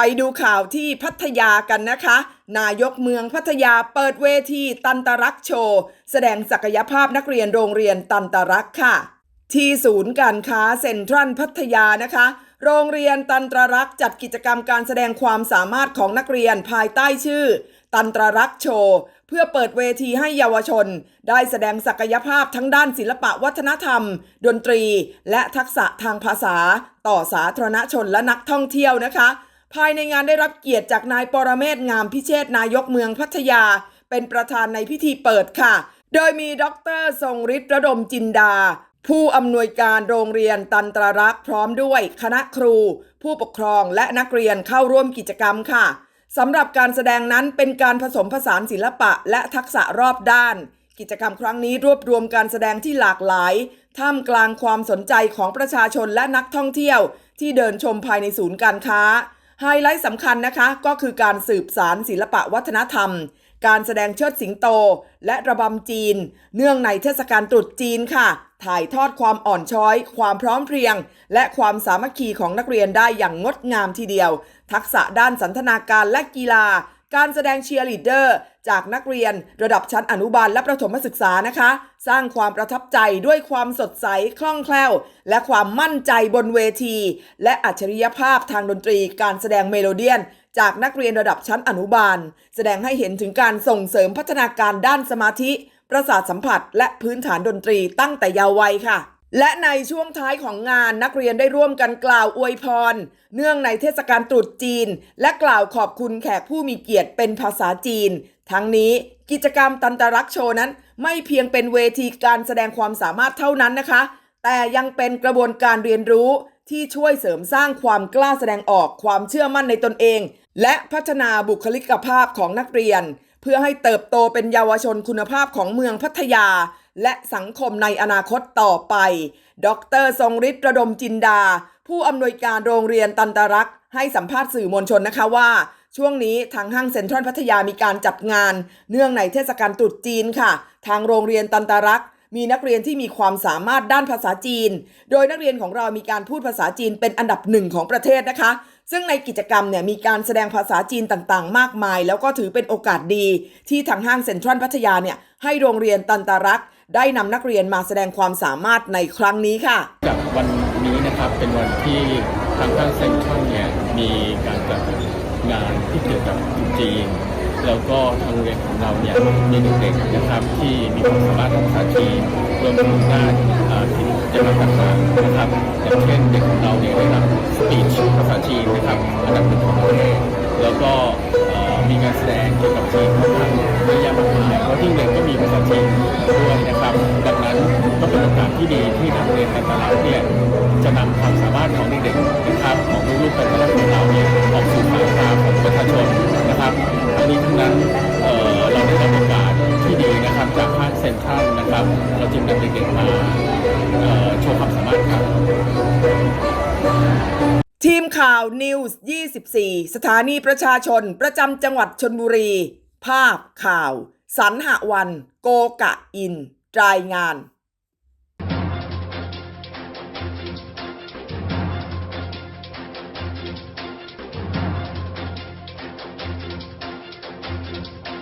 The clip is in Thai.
ไปดูข่าวที่พัทยากันนะคะ นายกเมืองพัทยาเปิดเวทีตันตรักษ์โชว์ แสดงศักยภาพนักเรียนโรงเรียนตันตรักษ์ค่ะ ที่ศูนย์การค้าเซ็นทรัลพัทยานะคะ โรงเรียนตันตรักษ์จัดกิจกรรมการแสดงความสามารถของนักเรียนภายใต้ชื่อ ตันตรรักษ์โชว์ เพื่อเปิดเวทีให้เยาวชน ได้แสดงศักยภาพทั้งด้านศิลปะวัฒนธรรม ดนตรี และทักษะทางภาษา ต่อสาธารณชนและนักท่องเที่ยวนะคะ ภายในงานได้รับเกียรติจากนายปรเมศงามพิเชษนายกเมืองพัทยา เป็นประธานในพิธีเปิดค่ะ โดยมีดรทรงฤทธิ์ระดมจินดา ผู้อำนวยการโรงเรียนตันตรรักษ์พร้อมด้วย คณะครู ผู้ปกครองและนักเรียนเข้าร่วมกิจกรรมค่ะ สำหรับการแสดงนั้นเป็นการผสมผสานศิลปะและทักษะรอบด้าน กิจกรรมครั้งนี้รวบรวมการแสดงที่หลากหลาย ท่ามกลางความสนใจของประชาชนและนักท่องเที่ยว ที่เดินชมภายในศูนย์การค้า ไฮไลท์สำคัญนะคะก็คือการสืบสารศิลปะวัฒนธรรม การแสดงเชิดสิงโต และระบำจีน เนื่องในเทศกาลตรุษจีนค่ะ ถ่ายทอดความอ่อนช้อย ความพร้อมเพรียง และความสามัคคีของนักเรียนได้อย่างงดงามทีเดียว ทักษะด้านสันทนาการและกีฬา การแสดงเชียร์ลีดเดอร์ จากนักเรียนระดับชั้นอนุบาลและประถมศึกษานะคะ สร้างความประทับใจด้วยความสดใสคล่องแคล่ว และความมั่นใจบนเวที และอัจฉริยภาพทางดนตรี การแสดงเมโลเดียน จากนักเรียนระดับชั้นอนุบาล แสดงให้เห็นถึงการส่งเสริมพัฒนาการด้านสมาธิ ประสาทสัมผัส และพื้นฐานดนตรีตั้งแต่เยาว์วัยค่ะ และในช่วงท้ายของงานนักเรียนได้ร่วมกันกล่าวอวยพร เนื่องในเทศกาลตรุษจีน และกล่าวขอบคุณแขกผู้มีเกียรติเป็นภาษาจีน ทั้งนี้กิจกรรมตันตรักษ์โชว์นั้น ไม่เพียงเป็นเวทีการแสดงความสามารถเท่านั้นนะคะ แต่ยังเป็นกระบวนการเรียนรู้ที่ช่วยเสริมสร้างความกล้าแสดงออกความเชื่อมั่นในตนเอง และพัฒนาบุคลิกภาพของนักเรียน เพื่อให้เติบโตเป็นเยาวชนคุณภาพของเมืองพัทยา และสังคมในอนาคตต่อไป ดรทรงฤทธิ์ระดมจินดา ผู้อำนวยการโรงเรียนตันตรักษ์ให้สัมภาษณ์สื่อมวลชนนะคะว่า ช่วงนี้ทางห้างเซ็นทรัลพัทยามีการจัดงาน เนื่องในเทศกาลตรุษจีนค่ะ ทางโรงเรียนตันตรักษ์มีนักเรียนที่มีความสามารถด้านภาษาจีน โดยนักเรียนของเรามีการพูดภาษาจีนเป็นอันดับหนึ่งของประเทศนะคะ ซึ่งในกิจกรรมเนี่ยมีการแสดงภาษาจีนต่างๆ มากมาย แล้วก็ถือเป็นโอกาสดี ที่ทางห้างเซ็นทรัลพัทยาเนี่ยให้โรงเรียนตันตรักษ์ ได้นำนักเรียนมาแสดงความสามารถในครั้งนี้ค่ะ จากวันนี้นะครับเป็นวันที่ทางห้างเซ็นทรัลเนี่ยมีการจัดงานที่เกี่ยวกับจีนแล้วก็ทางเรียนของเราเนี่ยมีเด็กๆนะครับที่มีความสามารถทางภาษาจีนรวมถึงด้านที่จะมาต่างๆนะครับอย่างเช่นเด็กของเราเนี่ยได้รับสปีชภาษาจีนนะครับอันดับหนึ่งของประเทศแล้วก็มีการแสดงเกี่ยวกับจีนค่อนข้างเยอะแยะมากมายเพราะที่เรียนก็มีภาษาจีน ที่ดีที่ทางโรงเรียนการตลาดเนี่ยจะนำความสามารถของเด็กๆนะครับของลูกๆเป็นตลาดของเราเนี่ยออกสู่สายตาของประชาชนนะครับทั้งนี้ทั้งนั้นเเราได้รับโอกาสที่ดีนะครับจากห้างเซ็นทรัลนะครับ เราจึงนำเด็กๆมาโชว์ความสามารถครับทีมข่าวนิวส์24 สถานีประชาชน ประจำจังหวัดชนบุรี ภาพข่าว สันหวัน โกกะอิน รายงาน